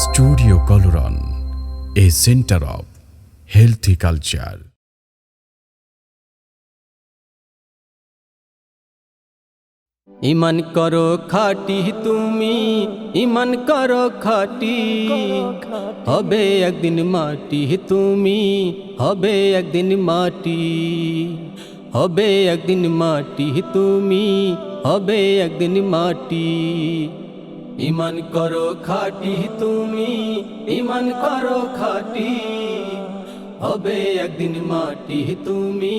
Studio কলরন a centre of healthy culture ইমান করো খাটি তুমি, ইমান করো খাটি। হবে একদিন মাটি তুমি, হবে একদিন মাটি। হবে একদিন মাটি তুমি, হবে একদিন মাটি। ইমান করো খাটি তুমি, ইমান করো খাটি। হবে একদিন মাটি তুমি,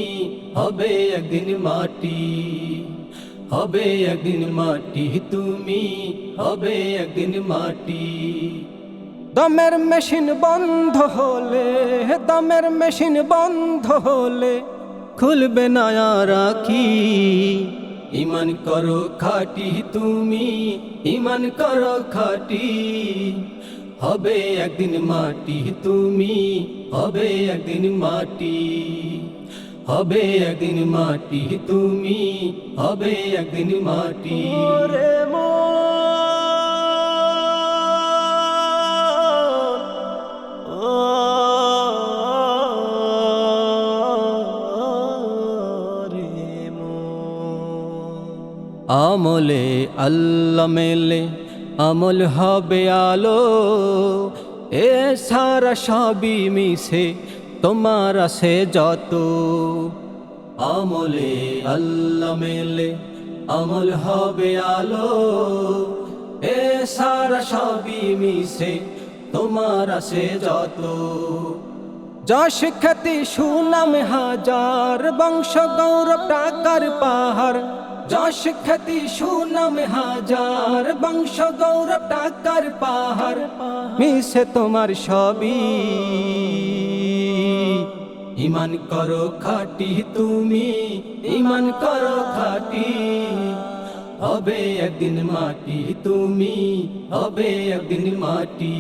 হবে একদিন মাটি। হবে একদিন মাটি তুমি, হবে একদিন মাটি। দমের মেশিন বন্ধ হলে, দমের মেশিন বন্ধ হলে খুলবে না রাখি। ইমান করো খাটি তুমি, ইমান করো খাটি। হবে একদিন মাটি তুমি, হবে একদিন মাটি। হবে একদিন মাটি তুমি, হবে একদিন মাটি। রে আমলে আল্লাহ মেলে, আমল হবে আলো। এ সারা সবই মিশে, তোমার আছে যত। আমলে আল্লাহ মেলে, আমল হবে আলো। এ সারা সবই মিশে, তোমার আছে যত। যশ খ্যাতি সুনাম হাজার, বংশ গৌরব টাকার পাহাড়। যশ খ্যাতি সুনাম হাজার বংশ গৌরব টাকার পাহাড়, মিশে তোমার সবই। ইমান করো খাটি তুমি, ইমান করো খাটি। হবে একদিন মাটি তুমি, হবে একদিন মাটি।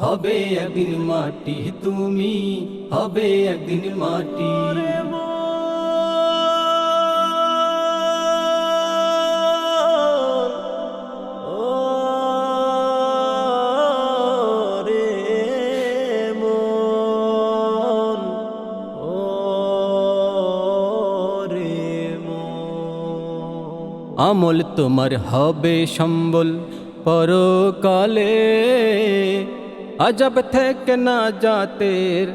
হবে একদিন মাটি তুমি, হবে একদিন মাটি। আমল তোমার হবে সম্বল পরকালে। আজব থেকে না জাতের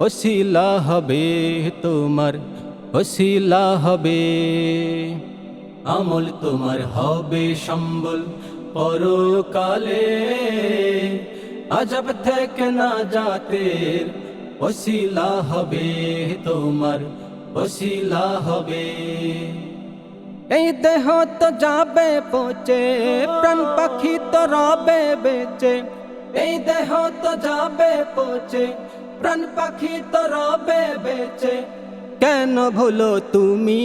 ওসিলা হবে তোমার, ওসিলা হবে। আমল তোমার হবে সম্বল পরকালে। আজব থেকে না জাতের ওসিলা হবে তোমার, ওসিলা হবে। এই দেহ তো যাবে পচে, প্রাণ পাখি তো রবে বেচে। এই দেহ তো যাবে পচে, প্রাণ পাখি তো রবে বেচে। কেন ভুলো তুমি?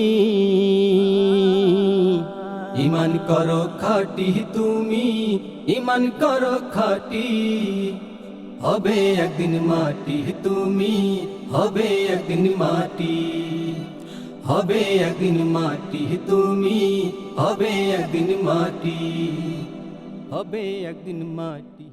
ইমান করো খাটি তুমি, ইমান করো খাটি। হবে একদিন মাটি তুমি, হবে একদিন মাটি। হবে একদিন মাটি তুমি হবে একদিন মাটি হবে একদিন মাটি।